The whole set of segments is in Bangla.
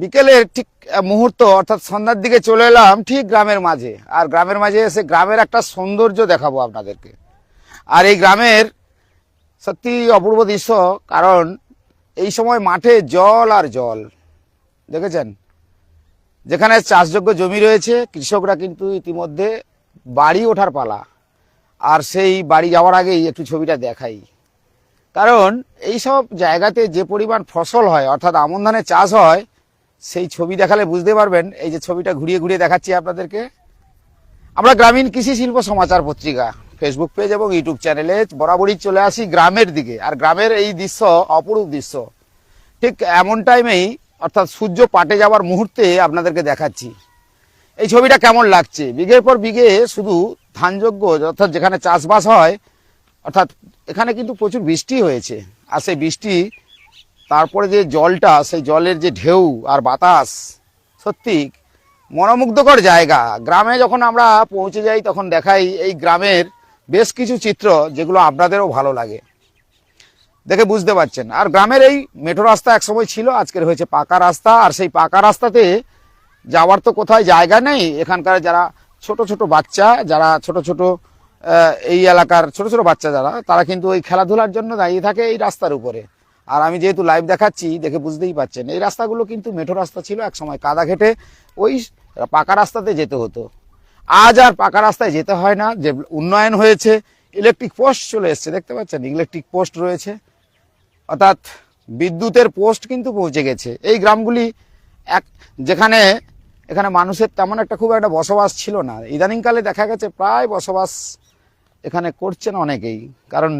বিকেলের ঠিক মুহূর্ত, অর্থাৎ সন্ধ্যার দিকে চলে এলাম ঠিক গ্রামের মাঝে। আর গ্রামের মাঝে এসে গ্রামের একটা সৌন্দর্য দেখাবো আপনাদেরকে। আর এই গ্রামের সত্যি অপূর্ব দৃশ্য, কারণ এই সময় মাঠে জল আর জল। দেখেছেন? যেখানে চাষযোগ্য জমি রয়েছে, কৃষকরা কিন্তু ইতিমধ্যে বাড়ি ওঠার পালা। আর সেই বাড়ি যাওয়ার আগেই একটু ছবিটা দেখাই। কারণ এই সব জায়গাতে যে পরিমাণ ফসল হয়, অর্থাৎ আমন ধানের চাষ হয় সেই ছবি দেখালে বুঝতে পারবেন, এই যে ছবিটা ঘুরিয়ে ঘুরিয়ে দেখাচ্ছি আপনাদেরকে। আমরা গ্রামীণ কৃষি শিল্প সমাচার পত্রিকা ফেসবুক পেজ এবং ইউটিউব চ্যানেলে বরাবরই চলে আসি গ্রামের দিকে। আর গ্রামের এই দৃশ্য অপরূপ দৃশ্য। ঠিক এমন টাইমেই অর্থাৎ সূর্য পাটে যাওয়ার মুহূর্তে আপনাদেরকে দেখাচ্ছি। এই ছবিটা কেমন লাগছে? বিঘের পর বিঘে শুধু ধানযোগ্য অর্থাৎ যেখানে চাষবাস হয়, অর্থাৎ এখানে কিন্তু প্রচুর বৃষ্টি হয়েছে। আর সেই বৃষ্টি তারপরে যে জলটা, সেই জলের যে ঢেউ আর বাতাস, সত্যি মনোমুগ্ধকর জায়গা। গ্রামে যখন আমরা পৌঁছে যাই, তখন দেখাই এই গ্রামের বেশ কিছু চিত্র যেগুলো আপনাদেরও ভালো লাগে। দেখে বুঝতে পারছেন। আর গ্রামের এই মেঠো রাস্তা একসময় ছিল, আজকের হয়েছে পাকা রাস্তা। আর সেই পাকা রাস্তাতে যাওয়ার তো কোথায় জায়গা নেই। এখানকার যারা ছোট ছোট বাচ্চা, যারা ছোট ছোট এই এলাকার ছোট ছোট বাচ্চা যারা, তারা কিন্তু ওই খেলাধুলার জন্য দাঁড়িয়ে থাকে এই রাস্তার উপরে। আর আমি যেহেতু লাইভ দেখাচ্ছি, দেখে বুঝতেই পাচ্ছেন এই রাস্তাগুলো কিন্তু মেঠো রাস্তা ছিল এক সময়, কাদা ঘেটে ওই পাকা রাস্তাতে যেতে হতো। আজ আর পাকা রাস্তায় যেতে হয় না, যে উন্নয়ন হয়েছে ইলেকট্রিক পোস্ট চলে এসছে, দেখতে পাচ্ছেন? ইলেকট্রিক পোস্ট রয়েছে। অর্থাৎ বিদ্যুতের পোস্ট কিন্তু পৌঁছে গেছে। এই গ্রামগুলি এক, যেখানে, এখানে মানুষের তেমন একটা খুব একটা বসবাস ছিল না। ইদানিংকালে দেখা গেছে, প্রায় বসবাস এখানে করছেন অনেকেই। কারণ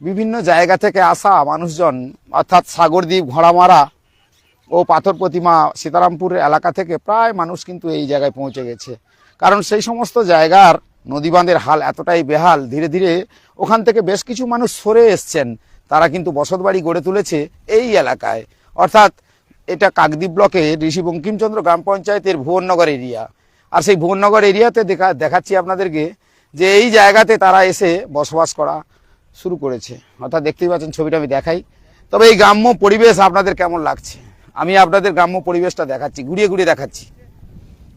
বিভিন্ন জায়গা থেকে আসা মানুষজন, অর্থাৎ সাগরদ্বীপ ঘোড়ামারা ও পাথর প্রতিমা সীতারামপুর এলাকা থেকে প্রায় মানুষ কিন্তু এই জায়গায় পৌঁছে গেছে। কারণ সেই সমস্ত জায়গার নদীবাঁধের হাল এতটাই বেহাল, ধীরে ধীরে ওখান থেকে বেশ কিছু মানুষ সরে এসছেন। তারা কিন্তু বসতবাড়ি গড়ে তুলেছে এই এলাকায়। অর্থাৎ এটা কাকদ্বীপ ব্লকে ঋষি বঙ্কিমচন্দ্র গ্রাম পঞ্চায়েতের ভুবননগর এরিয়া। আর সেই ভুবননগর এরিয়াতে দেখা দেখাচ্ছি আপনাদেরকে যে এই জায়গাতে তারা এসে বসবাস করা শুরু করেছে। অর্থাৎ দেখতেই পাচ্ছেন, ছবিটা আমি দেখাই। তবে এই গ্রাম্য পরিবেশ আপনাদের কেমন লাগছে? আমি আপনাদের গ্রাম্য পরিবেশটা দেখাচ্ছি, ঘুরিয়ে ঘুরিয়ে দেখাচ্ছি।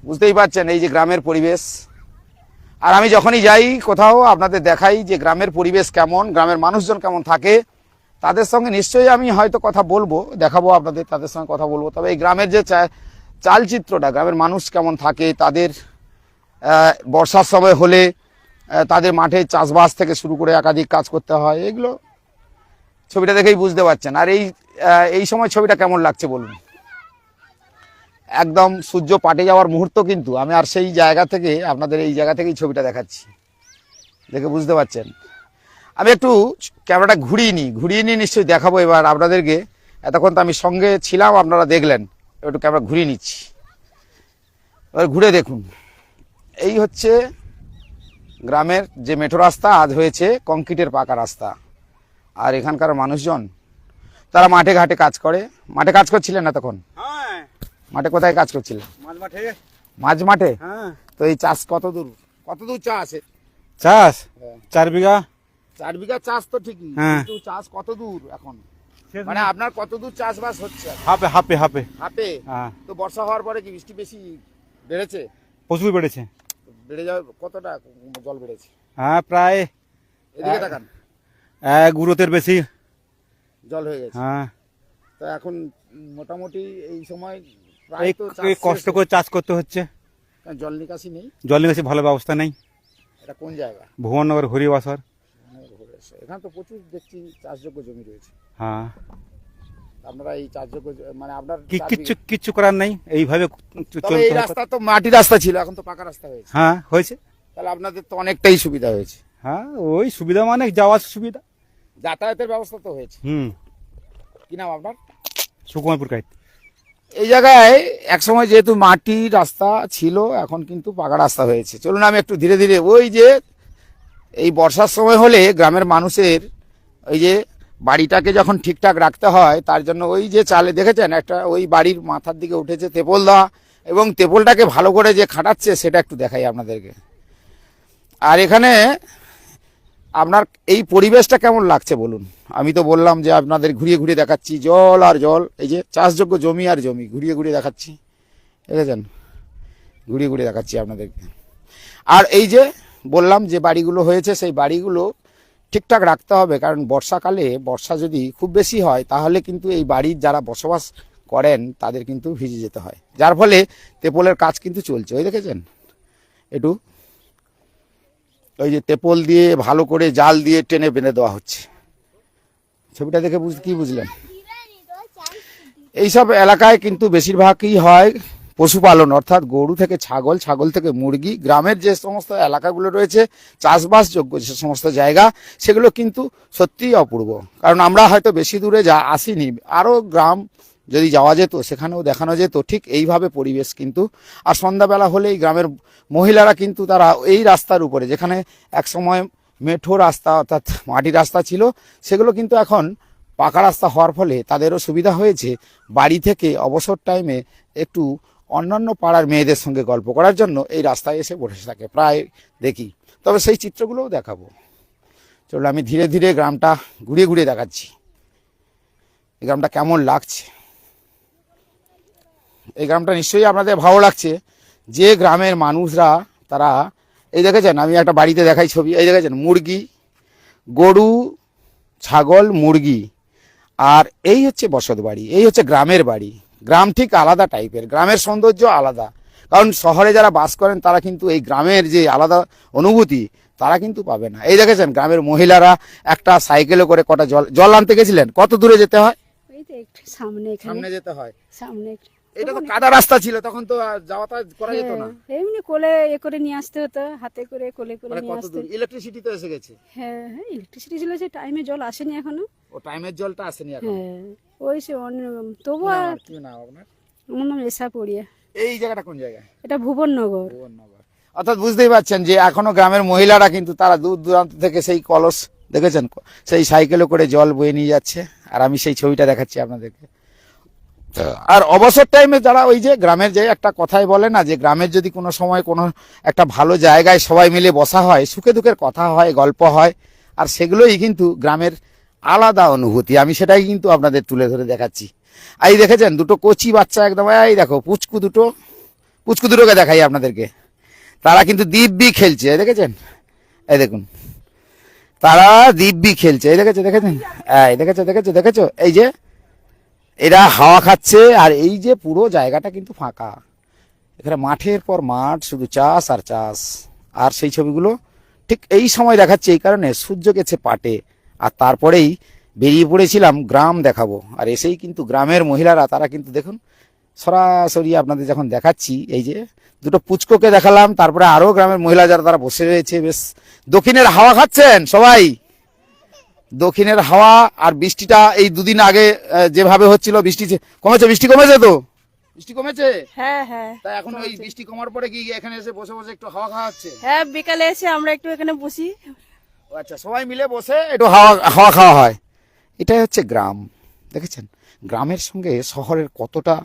বুঝতেই পারছেন এই যে গ্রামের পরিবেশ। আর আমি যখনই যাই কোথাও, আপনাদের দেখাই যে গ্রামের পরিবেশ কেমন, গ্রামের মানুষজন কেমন থাকে, তাদের সঙ্গে নিশ্চয়ই আমি হয়তো কথা বলব, দেখাবো আপনাদের, তাদের সঙ্গে কথা বলব। তবে এই গ্রামের যে চালচিত্রটা, গ্রামের মানুষ কেমন থাকে, তাদের বর্ষার সময় হলে তাদের মাঠে চাষবাস থেকে শুরু করে একাধিক কাজ করতে হয়, এগুলো ছবিটা দেখেই বুঝতে পারছেন। আর এই এই সময় ছবিটা কেমন লাগছে বলুন? একদম সূর্য পাটে যাওয়ার মুহূর্ত কিন্তু, আমি আর সেই জায়গা থেকে, আপনাদের এই জায়গা থেকেই ছবিটা দেখাচ্ছি। দেখে বুঝতে পারছেন? আমি একটু ক্যামেরাটা ঘুরিয়ে নিই, ঘুরিয়ে নিয়ে নিশ্চয়ই দেখাবো এবার আপনাদেরকে। এতক্ষণ তো আমি সঙ্গে ছিলাম, আপনারা দেখলেন। একটু ক্যামেরা ঘুরিয়ে নিচ্ছি। এবার ঘুরে দেখুন। এই হচ্ছে গ্রামের যে মেঠো রাস্তা আজ হয়েছে কংক্রিটের পাকা রাস্তা। আর এখানকার মানুষজন তারা মাঠে ঘাটে কাজ করে। মাঠে কাজ করছিলেন না তখন? হ্যাঁ। মাঠে কোথায় কাজ করছিলেন? মাঝ মাঠে। মাঝ মাঠে? হ্যাঁ। তো এই চাষ কত দূর? কত দূর চাষ আছে? চাষ? চার বিঘা? চার বিঘা চাষ তো ঠিকই হ্যাঁ। কিন্তু চাষ কত দূর এখন? মানে আপনার কত দূর চাষবাস হচ্ছে হাপে হাপে। হাপে? হ্যাঁ। তো বর্ষা হওয়ার পরে কি বৃষ্টি বেশি বেড়েছে? প্রচুর বেড়েছে। বেড়ে যাবে কতটা জল বেড়েছে? হ্যাঁ প্রায় এদিকে তাকান। এক গুরুতের বেশি। জল হয়ে গেছে। হ্যাঁ। তো এখন মোটামুটি এই সময় প্রায় তো চাষ কষ্ট করে চাষ করতে হচ্ছে। কারণ জল নিকাশি নেই। জল নিকাশি ভালো ব্যবস্থা নেই। এটা কোন জায়গা? ভুবননগর হরিবাসর। এখানে তো প্রচুর দেখছি চাষযোগ্য জমি রয়েছে। হ্যাঁ। আপনারা এই চাষযোগ্য জ- মানে আপনার কিচ্ছু কিচ্ছু করার নেই? এইভাবে এই রাস্তা তো মাটি রাস্তা ছিল এখন তো পাকা রাস্তা হয়েছে। হ্যাঁ হয়েছে। তাহলে আপনাদের তো অনেকটাই সুবিধা হয়েছে। হ্যাঁ ওই সুবিধা মানে যাওয়ার সুবিধা। যাতায়াতের ব্যবস্থা তো হয়েছে। হুম। কি নাম আপনার? সুকুমারপুর কাইত এই জায়গায় একসময় যেহেতু মাটি রাস্তা ছিল এখন কিন্তু পাকা রাস্তা হয়েছে। চলুন আমি একটু ধীরে ধীরে ওই যে এই বর্ষার সময় হলে গ্রামের মানুষের ওই যে বাড়িটাকে যখন ঠিকঠাক রাখতে হয়, তার জন্য ওই যে চালে, দেখেছেন? একটা ওই বাড়ির মাথার দিকে উঠেছে তেপল দেওয়া এবং তেপলটাকে ভালো করে যে খাটাচ্ছে, সেটা একটু দেখাই আপনাদেরকে। আর এখানে আপনার এই পরিবেশটা কেমন লাগছে বলুন? আমি তো বললাম যে আপনাদের ঘুরিয়ে ঘুরিয়ে দেখাচ্ছি, জল আর জল। এই যে চাষযোগ্য জমি আর জমি, ঘুরিয়ে ঘুরিয়ে দেখাচ্ছি। দেখেছেন? ঘুরিয়ে ঘুরিয়ে দেখাচ্ছি আপনাদেরকে। আর এই যে বললাম যে বাড়িগুলো হয়েছে, সেই বাড়িগুলো ঠিকঠাক রাখতে হবে, কারণ বর্ষাকালে বর্ষা যদি খুব বেশি হয়, তাহলে কিন্তু এই বাড়ির যারা বসবাস করেন, তাদের কিন্তু ভিজে যেতে হয়। যার ফলে তেপলের কাজ কিন্তু চলছে, ওই দেখেছেন? একটু ওই যে তেপল দিয়ে ভালো করে জাল দিয়ে টেনে বেঁধে দেওয়া হচ্ছে। ছবিটা দেখে বুঝ, কি বুঝলেন? এইসব এলাকায় কিন্তু বেশিরভাগই হয় পশুপালন, অর্থাৎ গরু থেকে ছাগল ছাগল থেকে মুরগি, গ্রামের যে সমস্ত এলাকাগুলো রয়েছে, চাষবাসযোগ্য যে সমস্ত জায়গা, সেগুলো কিন্তু সত্যিই অপূর্ব। কারণ আমরা হয়তো বেশি দূরে যা আসিনি, আরও গ্রাম যদি যাওয়া যেত, সেখানেও দেখানো যেত, ঠিক এইভাবে পরিবেশ কিন্তু। আর সন্ধ্যাবেলা হলেই গ্রামের মহিলারা কিন্তু তারা এই রাস্তার উপরে, যেখানে একসময় মেঠো রাস্তা, অর্থাৎ মাটির রাস্তা ছিল, সেগুলো কিন্তু এখন পাকা রাস্তা হওয়ার ফলে তাদেরও সুবিধা হয়েছে। বাড়ি থেকে অবসর টাইমে একটু অন্যান্য পাড়ার মেয়েদের সঙ্গে গল্প করার জন্য এই রাস্তায় এসে বসে থাকে। প্রায় দেখি। তবে সেই চিত্রগুলোও দেখাবো। চলো আমি ধীরে ধীরে গ্রামটা ঘুরিয়ে ঘুরিয়ে দেখাচ্ছি। এই গ্রামটা কেমন লাগছে? এই গ্রামটা নিশ্চয়ই আপনাদের ভালো লাগছে। যে গ্রামের মানুষরা, তারা, এই দেখেছেন, আমি একটা বাড়িতে দেখাই ছবি। এই দেখেছেন, মুরগি, গরু, ছাগল, মুরগি। আর এই হচ্ছে বসত বাড়ি, এই হচ্ছে গ্রামের বাড়ি। গ্রাম ঠিক আলাদা টাইপের গ্রামের সৌন্দর্য আলাদা। কারণ শহরে যারা বাস করেন তারা কিন্তু এই গ্রামের যে আলাদা অনুভূতি তারা কিন্তু পাবে না। এই দেখেছেন গ্রামের মহিলারা একটা সাইকেলে করে কটা জল জল আনতে গেছিলেন? কত দূরে যেতে হয়? সামনে সামনে যেতে হয়। সামনে একটু। এটা তো কাদা রাস্তা ছিল তখন তো যাওয়াটা করা যেত না। হ্যাঁ, এমনি কোলে এ করে নিয়ে আসতে হতো হাতে করে কোলে করে মানে নিয়ে আসতে ইলেকট্রিসিটি তো এসে গেছে। হ্যাঁ হ্যাঁ ইলেকট্রিসিটি ছিল যে টাইমে জল আসেনি এখনও। ও টাইমের জলটা আসেনি এখন। হ্যাঁ। ওই সে অন্য- তবু আমার নাম এসা পড়িয়া। এই জায়গাটা কোন জায়গায়? এটা ভুবননগর। ভুবননগর। অর্থাৎ বুঝতেই পারছেন যে এখনও গ্রামের মহিলারা কিন্তু তারা দূর দূরান্ত থেকে সেই কলস দেখেছেন? সেই সাইকেলে করে জল বয়ে নিয়ে যাচ্ছে। আর আমি সেই ছবিটা দেখাচ্ছি আপনাদেরকে। আর অবসর টাইমে যারা ওই যে গ্রামের যে একটা কথাই বলে না যে গ্রামের যদি কোনো সময় কোনো একটা ভালো জায়গায় সবাই মিলে বসা হয় সুখে দুঃখের কথা হয় গল্প হয় আর সেগুলোই কিন্তু গ্রামের আলাদা অনুভূতি, আমি সেটাই কিন্তু আপনাদের তুলে ধরে দেখাচ্ছি। এই দেখেছেন, দুটো কচি বাচ্চা একদম, এই দেখো, পুচকু দুটো, পুচকু দুটোকে দেখাই আপনাদেরকে। তারা কিন্তু দিব্যি খেলছে, এই দেখেছেন? এই দেখুন। তারা দিব্যি খেলছে, এই দেখেছ, দেখেছেন? এই দেখেছ দেখেছ দেখেছ? এই যে, এরা হাওয়া খাচ্ছে, আর এই যে পুরো জায়গাটা কিন্তু ফাঁকা। এখানে মাঠের পর মাঠ, শুধু চাষ আর চাষ। আর সেই ছবিগুলো ঠিক এই সময় দেখাচ্ছে, এই কারণে সূর্য গেছে পাটে। আর তারপরেই বেরিয়ে পড়েছিলাম গ্রাম দেখাবো। আর এসেই কিন্তু গ্রামের মহিলারা তারা কিন্তু দেখুন সরাসরি আপনাদের যখন দেখাচ্ছি এই যে দুটো পুচকোকে দেখালাম তারপরে আরও গ্রামের মহিলা যারা তারা বসে রয়েছে বেশ দক্ষিণের হাওয়া খাচ্ছেন সবাই। দক্ষিণের হাওয়া আর বৃষ্টিটা এই দুদিন আগে যেভাবে হচ্ছিল বৃষ্টি কমেছে বৃষ্টি কমেছে তো? বৃষ্টি কমেছে? হ্যাঁ হ্যাঁ। তা এখন ওই বৃষ্টি কমার পরে কি এখানে এসে বসে বসে একটু হাওয়া খাওয়া হচ্ছে? হ্যাঁ বিকালে এসে আমরা একটু এখানে বসি। আচ্ছা সবাই মিলে বসে একটু হাওয়া হাওয়া খাওয়া হয়। এটাই হচ্ছে গ্রাম, দেখেছেন? গ্রামের সঙ্গে শহরের কতটা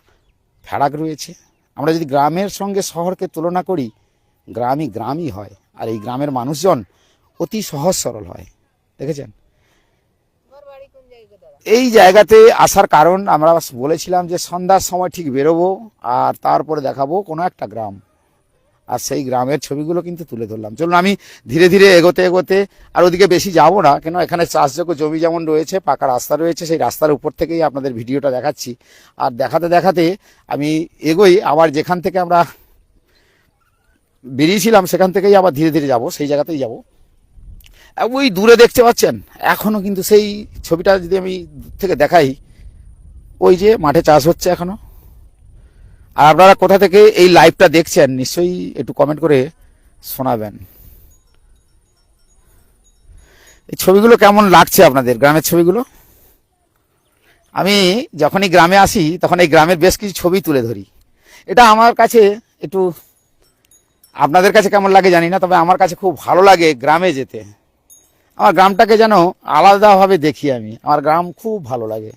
ফেরাক রয়েছে? আমরা যদি গ্রামের সঙ্গে শহরকে তুলনা করি, গ্রামই গ্রামই হয়, আর এই গ্রামের মানুষজন অতি সহজ সরল হয়, দেখেছেন? এই জায়গাতে আসার কারণ আমরা বলেছিলাম যে সন্ধ্যার সময় ঠিক বেরোবো, আর তারপরে দেখাবো কোনো একটা গ্রাম। আর সেই গ্রামের ছবিগুলো কিন্তু তুলে ধরলাম। চলুন আমি ধীরে ধীরে এগোতে এগোতে আর ওদিকে বেশি যাব না, কেন এখানে চাষযোগ্য জমি যেমন রয়েছে, পাকা রাস্তা রয়েছে, সেই রাস্তার উপর থেকেই আপনাদের ভিডিওটা দেখাচ্ছি। আর দেখাতে দেখাতে আমি এগোই, আবার যেখান থেকে আমরা বেরিয়েছিলাম সেখান থেকেই আবার ধীরে ধীরে যাব, সেই জায়গাতেই যাব। ওই দূরে দেখতে পাচ্ছেন, এখনও কিন্তু সেই ছবিটা যদি আমি থেকে দেখাই, ওই যে মাঠে চাষ হচ্ছে এখনও। আর আপনারা কোথা থেকে এই লাইভটা দেখছেন, নিশ্চয়ই একটু কমেন্ট করে শোনাবেন। এই ছবিগুলো কেমন লাগছে আপনাদের? গ্রামের ছবিগুলো? আমি যখনই গ্রামে আসি, তখন এই গ্রামের বেশ কিছু ছবি তুলে ধরি। এটা আমার কাছে একটু, আপনাদের কাছে কেমন লাগে জানি না, তবে আমার কাছে খুব ভালো লাগে গ্রামে যেতে। আমার গ্রামটাকে যেন আলাদাভাবে দেখি আমি। আমার গ্রাম খুব ভালো লাগে,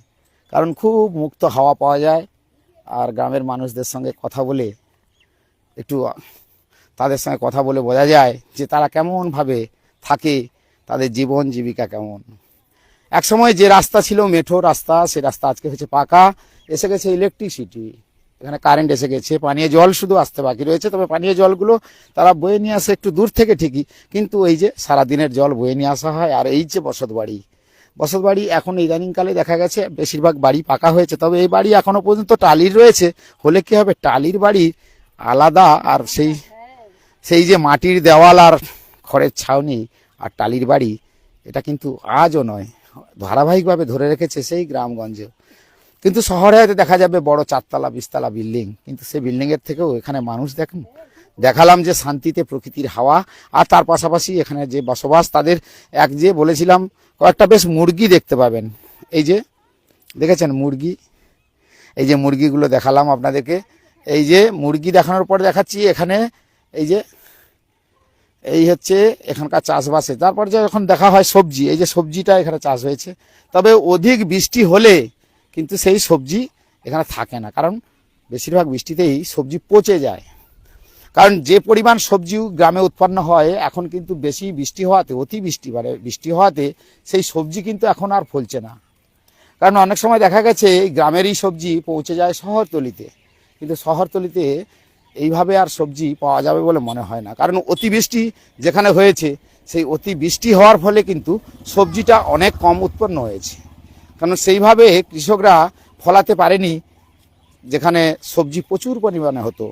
কারণ খুব মুক্ত হাওয়া পাওয়া যায়। আর গ্রামের মানুষদের সঙ্গে কথা বলে একটু, তাদের সঙ্গে কথা বলে বোঝা যায় যে তারা কেমনভাবে থাকে, তাদের জীবন জীবিকা কেমন। একসময় যে রাস্তা ছিল, মেঠো রাস্তা সে রাস্তা আজকে হচ্ছে পাকা। এসে গেছে ইলেকট্রিসিটি এখানে কারেন্ট এসে গেছে, পানীয় জল শুধু আসতে বাকি রয়েছে, তবে পানীয় জলগুলো তারা বয়ে নিয়ে আসে একটু দূর থেকে ঠিকই। কিন্তু এই যে সারাদিনের জল বয়ে নিয়ে আসা হয়, আর এই যে বসত বাড়ি বসত বাড়ি এখন ইদানিংকালে দেখা গেছে বেশিরভাগ বাড়ি পাকা হয়েছে। তবে এই বাড়ি এখনও পর্যন্ত টালির রয়েছে। হলে কি হবে? টালির বাড়ি আলাদা আর সেই সেই যে মাটির দেওয়াল আর খড়ের ছাউনি আর টালির বাড়ি, এটা কিন্তু আজও নয়। ধারাবাহিকভাবে ধরে রেখেছে সেই গ্রামগঞ্জে। কিন্তু শহরে হয়তো দেখা যাবে বড় চারতলা, বিশতলা বিল্ডিং, কিন্তু সেই বিল্ডিংয়ের থেকেও এখানে মানুষ দেখুন দেখালাম যে শান্তিতে প্রকৃতির হাওয়া, আর তার পাশাপাশি এখানে যে বসবাস তাদের, এক যে বলেছিলাম, কয়েকটা বেশ মুরগি দেখতে পাবেন। এই যে, দেখেছেন মুরগি? এই যে মুরগিগুলো দেখালাম আপনাদেরকে। এই যে মুরগি দেখানোর পর দেখাচ্ছি এখানে, এই যে, এই হচ্ছে এখানকার চাষবাসে। তারপর যে যখন দেখা হয় সবজি, এই যে সবজিটা এখানে চাষ হয়েছে। তবে অধিক বৃষ্টি হলে কিন্তু সেই সবজি এখানে থাকে না, কারণ বেশিরভাগ বৃষ্টিতেই সবজি পচে যায়। কারণ যে পরিমাণ সবজি গ্রামে উৎপন্ন হয়, এখন কিন্তু বেশি বৃষ্টি হওয়াতে, অতি বৃষ্টি মানে বৃষ্টি হওয়াতে সেই সবজি কিন্তু এখন আর ফলছে না। কারণ অনেক সময় দেখা গেছে গ্রামেরই সবজি পৌঁছে যায় শহরতলিতে। কিন্তু শহরতলিতে এইভাবে আর সবজি পাওয়া যাবে বলে মনে হয় না। কারণ অতিবৃষ্টি যেখানে হয়েছে, সেই অতিবৃষ্টি হওয়ার ফলে কিন্তু সবজিটা অনেক কম উৎপন্ন হয়েছে। কারণ সেইভাবে কৃষকরা ফলাতে পারেনি, যেখানে সবজি প্রচুর পরিমাণে হতো।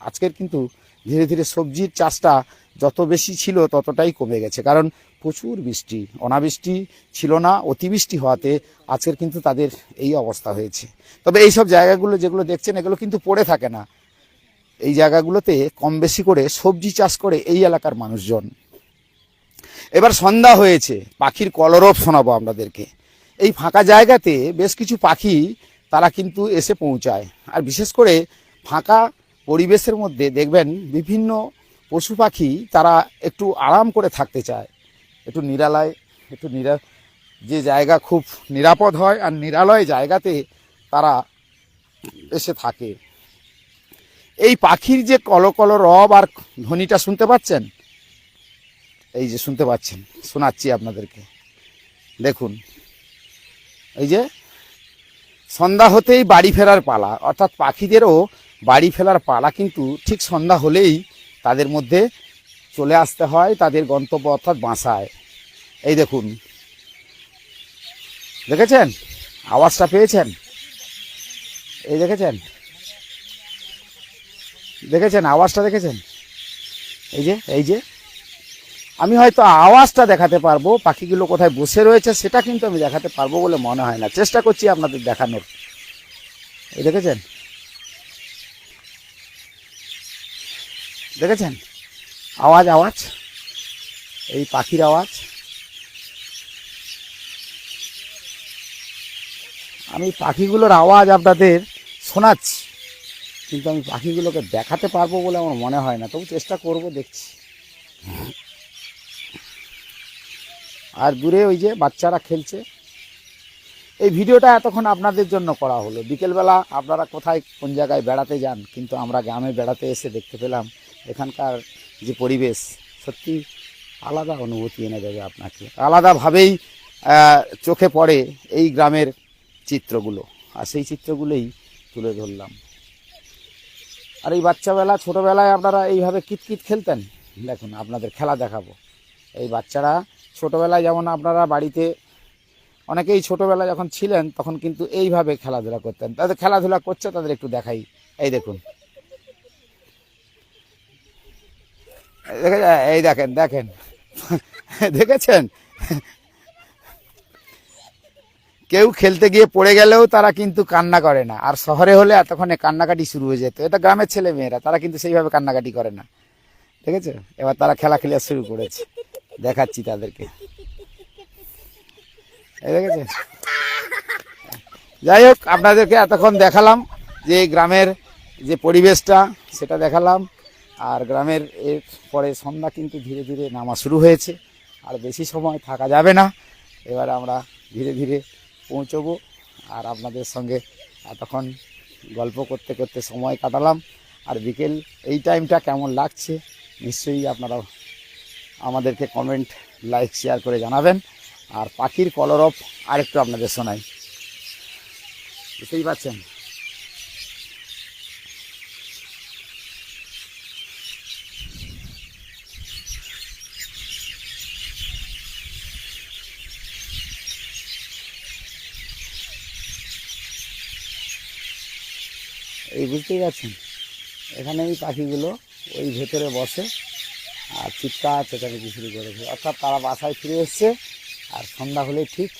আজকের কিন্তু ধীরে ধীরে সবজির চাষটা যত বেশি ছিল ততটাই কমে গেছে। কারণ প্রচুর বৃষ্টি, অনাবৃষ্টি ছিল না, অতিবৃষ্টি হওয়াতে আজকের কিন্তু তাদের এই অবস্থা হয়েছে। তবে এই সব জায়গাগুলো যেগুলো দেখছেন, এগুলো কিন্তু পড়ে থাকে না। এই জায়গাগুলোতে কম বেশি করে সবজি চাষ করে এই এলাকার মানুষজন। এবার সন্ধ্যা হয়েছে, পাখির কলরব শোনাবো আপনাদেরকে। এই ফাঁকা জায়গাতে বেশ কিছু পাখি, তারা কিন্তু এসে পৌঁছায়। আর বিশেষ করে ফাঁকা পরিবেশের মধ্যে দেখবেন বিভিন্ন পশু পাখি তারা একটু আরাম করে থাকতে চায়। একটু নিরালয়, একটু নিরা, যে জায়গা খুব নিরাপদ হয় আর নিরালয় জায়গাতে তারা এসে থাকে। এই পাখির যে কলকল রব আর ধ্বনিটা শুনতে পাচ্ছেন? এই যে শুনতে পাচ্ছেন, শোনাচ্ছি আপনাদেরকে। দেখুন, এই যে সন্ধ্যা হতেই বাড়ি ফেরার পালা, অর্থাৎ পাখিদেরও বাড়ি ফেরার পালা কিন্তু ঠিক সন্ধ্যা হলেই তাদের মধ্যে চলে আসতে হয়, তাদের গন্তব্য অর্থাৎ বাসায়। এই দেখুন। দেখেছেন? আওয়াজটা পেয়েছেন? এই দেখেছেন? দেখেছেন? আওয়াজটা দেখেছেন? এই যে এই যে। আমি হয়তো আওয়াজটা দেখাতে পারব, পাখিগুলো কোথায় বসে রয়েছে সেটা কিন্তু আমি দেখাতে পারব বলে মনে হয় না। চেষ্টা করছি আপনাদের দেখানোর। এই দেখেছেন? দেখেছেন? আওয়াজ আওয়াজ। এই পাখির আওয়াজ। আমি পাখিগুলোর আওয়াজ আপনাদের শোনাচ্ছি, কিন্তু আমি পাখিগুলোকে দেখাতে পারব বলে আমার মনে হয় না। তবু চেষ্টা করব, দেখছি। আর দূরে ওই যে বাচ্চারা খেলছে। এই ভিডিওটা এতক্ষণ আপনাদের জন্য করা হলো। বিকেলবেলা আপনারা কোথায়, কোন জায়গায় বেড়াতে যান, কিন্তু আমরা গ্রামে বেড়াতে এসে দেখতে পেলাম এখানকার যে পরিবেশ, সত্যি আলাদা অনুভূতি এনে দেবে আপনাকে। আলাদাভাবেই চোখে পড়ে এই গ্রামের চিত্রগুলো। আর সেই চিত্রগুলোই তুলে ধরলাম। আর এই বাচ্চাবেলা, ছোটোবেলায় আপনারা এইভাবে কিতকিত খেলতেন? দেখুন, আপনাদের খেলা দেখাবো। এই বাচ্চারা ছোটোবেলায় যেমন আপনারা বাড়িতে, অনেকেই ছোটোবেলায় যখন ছিলেন, তখন কিন্তু এইভাবে খেলাধুলা করতেন। তাদের খেলাধুলা করছে, তাদের একটু দেখাই। এই দেখুন। এই দেখে- এই দেখেন দেখেন। দেখেছেন? কেউ খেলতে গিয়ে পড়ে গেলেও তারা কিন্তু কান্না করে না। আর শহরে হলে এতক্ষণে কান্নাকাটি শুরু হয়ে যেত। এটা গ্রামের ছেলে মেয়েরা তারা কিন্তু সেইভাবে কান্নাকাটি করে না। দেখেছ? এবার তারা খেলা খেলা শুরু করেছে। দেখাচ্ছি তাদেরকে। দেখেছে যাই হোক, আপনাদেরকে এতক্ষণ দেখালাম যে গ্রামের যে পরিবেশটা, সেটা দেখালাম। আর গ্রামের এর পরে সন্ধ্যা কিন্তু ধীরে ধীরে নামা শুরু হয়েছে। আর বেশি সময় থাকা যাবে না। এবার আমরা ধীরে ধীরে পৌঁছবো। আর আপনাদের সঙ্গে এতক্ষণ গল্প করতে করতে সময় কাটালাম। আর বিকেল এই টাইমটা কেমন লাগছে নিশ্চয়ই আপনারা আমাদেরকে কমেন্ট, লাইক, শেয়ার করে জানাবেন। আর পাখির কলরব আরেকটু আপনাদের শোনাই। বুঝতেই পারছেন? এই বুঝতেই পারছেন? এখানে এই পাখিগুলো ওই ভেতরে বসে আর চিৎকার চেঁচামেচি শুরু করেছে অর্থাৎ তারা বাসায় ফিরে এসছে আর সন্ধ্যা হলে ঠিক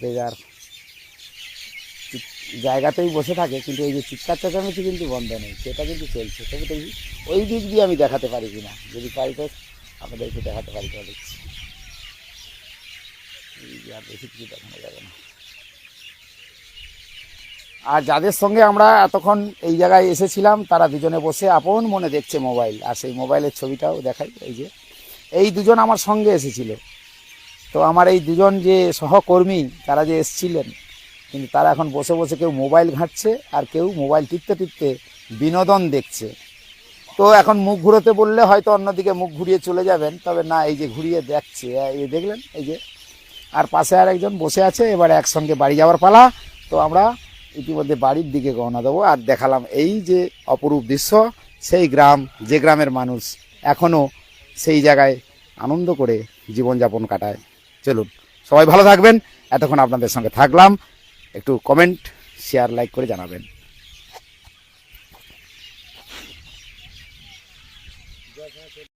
বেজার জায়গাতেই বসে থাকে, কিন্তু এই যে চিৎকার চেঁচামেচি কিন্তু বন্ধ নেই, সেটা কিন্তু চলছে। তবে এই- ওই দিক দিয়ে আমি দেখাতে পারি কিনা? যদি পারি তো আপনাদেরকে দেখাতে পারি তো দেখছি। এই যে আর বেশি কিছু দেখানো যাবে না। আর যাদের সঙ্গে আমরা এতক্ষণ এই জায়গায় এসেছিলাম, তারা দুজনে বসে আপন মনে দেখছে মোবাইল। আর সেই মোবাইলের ছবিটাও দেখাই, এই যে। এই দুজন আমার সঙ্গে এসেছিল। তো আমার এই দুজন যে সহকর্মী, তারা যে এসছিলেন, কিন্তু তারা এখন বসে বসে কেউ মোবাইল ঘাঁটছে আর কেউ মোবাইল টিপতে টিপতে বিনোদন দেখছে। তো এখন মুখ ঘুরোতে বললে হয়তো অন্যদিকে মুখ ঘুরিয়ে চলে যাবেন, তবে না, এই যে ঘুরিয়ে দেখছে এই দেখলেন, এই যে। আর পাশে আর একজন বসে আছে, এবার একসঙ্গে বাড়ি যাওয়ার পালা। তো আমরা ইতিমধ্যে বাড়ির দিকে গহনা দেবো। আর দেখালাম এই যে অপরূপ দৃশ্য, সেই গ্রাম, যে গ্রামের মানুষ এখনও সেই জায়গায় আনন্দ করে জীবনযাপন কাটায়। চলুন, সবাই ভালো থাকবেন। এতক্ষণ আপনাদের সঙ্গে থাকলাম। একটু কমেন্ট শেয়ার লাইক করে জানাবেন।